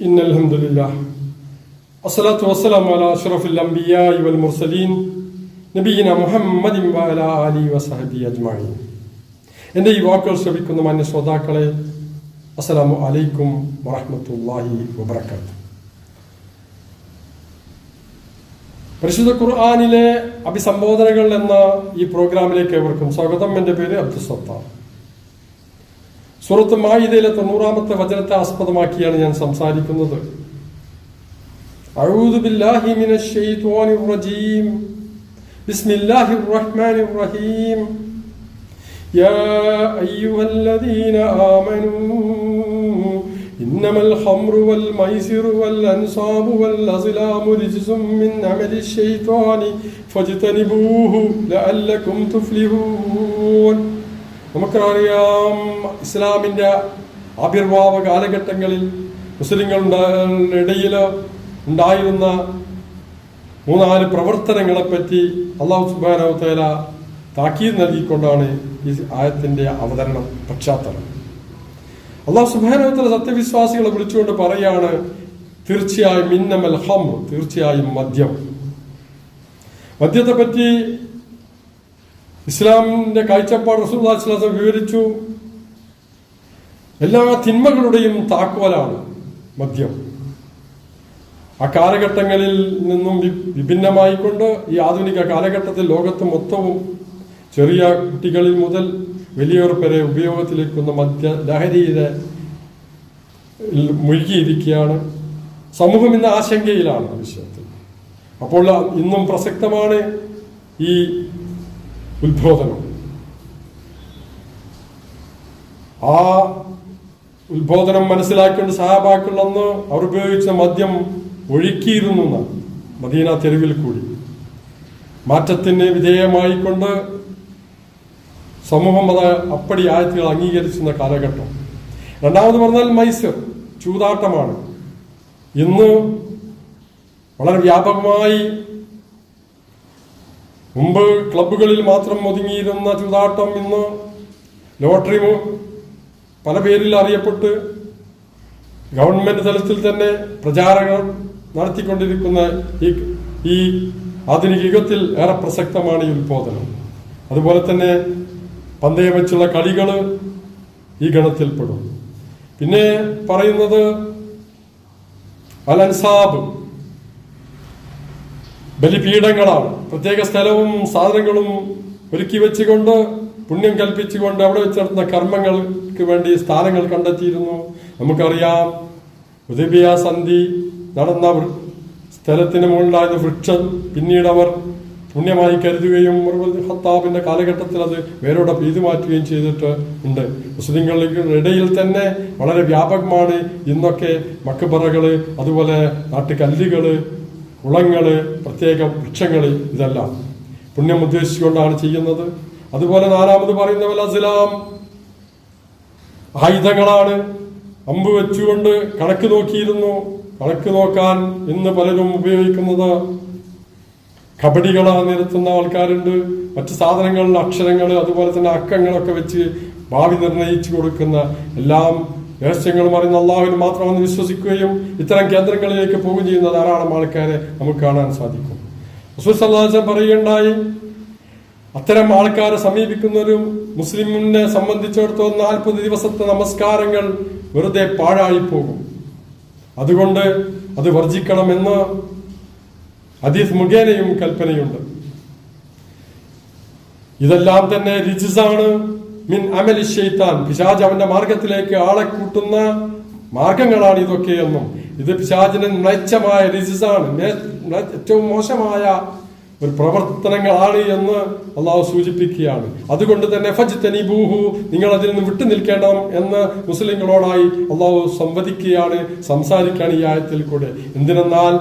إن الحمد لله الصلاة والسلام على أشرف الأنبياء والمرسلين നബീന മുഹമ്മദ് വഅലാ ആലി വസഹബി അജ്മഈൻ എൻ്റെ ഈ വാക്കുകൾ ശ്രവിക്കുന്ന മാന്യ ശ്രോതാക്കളെ അസ്സലാമു അലൈക്കും വറഹ്മത്തുള്ളാഹി വബറകാത്ത് പരിശുദ്ധ ഖുർആനിലെ അഭിസംബോധനകൾ എന്ന ഈ പ്രോഗ്രാമിലേക്ക് ഏവർക്കും സ്വാഗതം എൻ്റെ പേര് അബ്ദുൽ സത്താർ സൂറത്ത് മായിദയിലെ തൊണ്ണൂറാമത്തെ വചനത്തെ ആസ്പദമാക്കിയാണ് ഞാൻ സംസാരിക്കുന്നത് أعوذ بالله من الشيطان الرجيم بسم الله الرحمن الرحيم يا أيها الذين آمنوا إنما الخمر والميسر والأنصاب والأزلام رجس من عمل الشيطان فاجتنبوه لعلكم تفلحون നമുക്കറിയാം ഇസ്ലാമിന്റെ ആവിർഭാവ കാലഘട്ടങ്ങളിൽ മുസ്ലിങ്ങളുടെ ഇടയിൽ ഉണ്ടായിരുന്ന മൂന്നാൽ പ്രവർത്തനങ്ങളെപ്പറ്റി അള്ളാഹു സുബാനവത്തേല താക്കീത് നൽകിക്കൊണ്ടാണ് ഈ ആയത്തിന്റെ അവതരണം പശ്ചാത്തലം. അള്ളാഹു സുബാനവത്തേല സത്യവിശ്വാസികളെ വിളിച്ചുകൊണ്ട് പറയാണ് തീർച്ചയായും മിന്നമൽ ഹം തീർച്ചയായും മദ്യം. മദ്യത്തെ പറ്റി ഇസ്ലാമിന്റെ കാഴ്ചപ്പാട് റസൂല്ലാസ്ലാസം വിവരിച്ചു. എല്ലാ തിന്മകളുടെയും താക്കോലാണ് മദ്യം. ആ കാലഘട്ടങ്ങളിൽ നിന്നും വിഭിന്നമായിക്കൊണ്ട് ഈ ആധുനിക കാലഘട്ടത്തിൽ ലോകത്ത് മൊത്തവും ചെറിയ കുട്ടികളിൽ മുതൽ വലിയവർ വരെ ഉപയോഗത്തിലേക്കുന്ന മദ്യ ലഹരിയുടെ ൽ മുഴുകിയിരിക്കുകയാണ്. സമൂഹം ഇന്ന് ആശങ്കയിലാണ് വിഷയത്തിൽ. അപ്പോൾ ഇന്നും പ്രസക്തമാണ് ഈ ഉത്ബോധനം. ആ ഉത്ബോധനം മനസ്സിലാക്കിക്കൊണ്ട് സഹാബാക്കൾ അവർ ഉപയോഗിച്ച മദ്യം ഒഴുക്കിയിരുന്നു മദീന തെരുവിൽ കൂടി. മാറ്റത്തിന് വിധേയമായിക്കൊണ്ട് സമൂഹം അത് അപ്പടി ആയത്തുകൾ അംഗീകരിച്ചിരുന്ന കാലഘട്ടം. രണ്ടാമത് പറഞ്ഞാൽ മൈസർ ചൂതാട്ടമാണ്. ഇന്ന് വളരെ വ്യാപകമായി മുമ്പ് ക്ലബ്ബുകളിൽ മാത്രം ഒതുങ്ങിയിരുന്ന ചൂതാട്ടം ഇന്ന് ലോട്ടറി പല പേരിൽ അറിയപ്പെട്ട് ഗവൺമെന്റ് തലത്തിൽ തന്നെ പ്രചാരകർ നടത്തിക്കൊണ്ടിരിക്കുന്ന ഈ ഈ ആധുനിക യുഗത്തിൽ ഏറെ പ്രസക്തമാണ് ഈ ഉത്ബോധനം. അതുപോലെ തന്നെ പന്തയം വെച്ചുള്ള കളികൾ ഈ ഗണത്തിൽപ്പെടും. പിന്നെ പറയുന്നത് അലൻസാബ് ബലിപീഠങ്ങളാണ്. പ്രത്യേക സ്ഥലവും സാധനങ്ങളും ഒരുക്കി വെച്ചുകൊണ്ട് പുണ്യം കൽപ്പിച്ചുകൊണ്ട് അവിടെ വെച്ച് നടത്തുന്ന കർമ്മങ്ങൾക്ക് വേണ്ടി സ്ഥാനങ്ങൾ കണ്ടെത്തിയിരുന്നു. നമുക്കറിയാം ഉദബിയ സന്ധി നടന്ന സ്ഥലത്തിന് മുകളിലായിരുന്ന വൃക്ഷം പിന്നീട് അവർ പുണ്യമായി കരുതുകയും ഹത്താബിന്റെ കാലഘട്ടത്തിൽ അത് വേരോടെ പെയ്തു മാറ്റുകയും ചെയ്തിട്ട് ഉണ്ട്. മുസ്ലിങ്ങളുടെ ഇടയിൽ തന്നെ വളരെ വ്യാപകമാണ് ഇന്നൊക്കെ മക്കബറകൾ അതുപോലെ നാട്ടുകല്ലുകൾ കുളങ്ങൾ പ്രത്യേകം വൃക്ഷങ്ങൾ ഇതെല്ലാം പുണ്യം ഉദ്ദേശിച്ചുകൊണ്ടാണ് ചെയ്യുന്നത്. അതുപോലെ നാലാമത് പറയുന്ന പോലെ അസ്ലാം ആയുധങ്ങളാണ് അമ്പ് വെച്ചുകൊണ്ട് കണക്ക് നോക്കിയിരുന്നു. കണക്ക് നോക്കാൻ ഇന്ന് പലരും ഉപയോഗിക്കുന്നത് കബഡികളാ നിരത്തുന്ന ആൾക്കാരുണ്ട്. മറ്റ് സാധനങ്ങളിൽ അക്ഷരങ്ങൾ അതുപോലെ തന്നെ അക്കങ്ങളൊക്കെ വെച്ച് ഭാവി നിർണയിച്ചു കൊടുക്കുന്ന എല്ലാം രഹസ്യങ്ങളും അറിയുന്ന അള്ളാഹുവിന് മാത്രമെന്ന് വിശ്വസിക്കുകയും ഇത്തരം കേന്ദ്രങ്ങളിലേക്ക് പോവുകയും ചെയ്യുന്ന ധാരാളം ആൾക്കാരെ നമുക്ക് കാണാൻ സാധിക്കും. റസൂൽ പറയുകയുണ്ടായി അത്തരം ആൾക്കാരെ സമീപിക്കുന്ന ഒരു മുസ്ലിമിനെ സംബന്ധിച്ചിടത്തോളം നാൽപ്പത് ദിവസത്തെ നമസ്കാരങ്ങൾ വെറുതെ പാഴായി പോകും അതുകൊണ്ട് അത് വർജിക്കണമെന്ന് ഹദീസ് മുഖേനയും കൽപ്പനയുണ്ട്. ഇതെല്ലാം തന്നെ രിജിസാണ്. മിൻ അമലി ഷെയ്ത്താൻ പിശാജ് അവന്റെ മാർഗത്തിലേക്ക് ആളെ കൂട്ടുന്ന മാർഗങ്ങളാണ് ഇതൊക്കെ എന്നും. ഇത് പിശാജിന് മ്ലേച്ഛമായ രസിസാണ് ഏറ്റവും മോശമായ ഒരു പ്രവർത്തനങ്ങളാണ് എന്ന് അള്ളാഹു സൂചിപ്പിക്കുകയാണ്. അതുകൊണ്ട് തന്നെ ഫജ് തനി ബൂഹു നിങ്ങൾ അതിൽ നിന്ന് വിട്ടു നിൽക്കണം എന്ന് മുസ്ലിങ്ങളോടായി അള്ളാഹു സംവദിക്കുകയാണ് സംസാരിക്കുകയാണ് ഈ ആയത്തിൽ കൂടെ. എന്തിനെന്നാൽ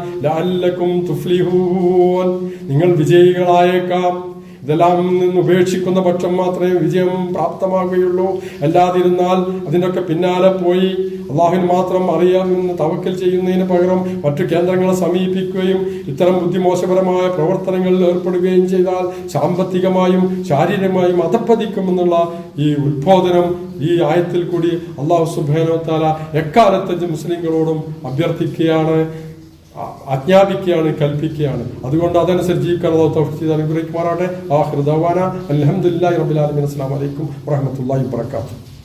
നിങ്ങൾ വിജയികളായേക്കാം. ഇതെല്ലാം നിന്ന് ഉപേക്ഷിക്കുന്ന പക്ഷം മാത്രമേ വിജയം പ്രാപ്തമാകുകയുള്ളൂ. അല്ലാതിരുന്നാൽ അതിനൊക്കെ പിന്നാലെ പോയി അള്ളാഹുവിന് മാത്രം അറിയാമെന്ന് തവക്കൽ ചെയ്യുന്നതിന് പകരം മറ്റു കേന്ദ്രങ്ങളെ സമീപിക്കുകയും ഇത്തരം ബുദ്ധിമോശപരമായ പ്രവർത്തനങ്ങളിൽ ഏർപ്പെടുകയും ചെയ്താൽ സാമ്പത്തികമായും ശാരീരികമായും അധപ്പതിക്കുമെന്നുള്ള ഈ ഉദ്ബോധനം ഈ ആയത്തിൽ കൂടി അള്ളാഹു സുബേനോ താല എക്കാലത്തെ മുസ്ലിങ്ങളോടും അഭ്യർത്ഥിക്കുകയാണ്. ആജ്ഞാപിക്കുകയാണ് കൽപ്പിക്കുകയാണ്. അതുകൊണ്ട് അതനുസരിച്ച് ജീവിക്കാനുള്ള തൗഫീഖ് ചെയ്ത് അനുഗ്രഹിക്കുമാറാട്ടെ ഹൃദവാന അലഹമുല്ലാ റബുലാലമിൻ അസ്സാം വലൈക്കും വറഹമത്തല്ലാ വാബർക്കാത്തു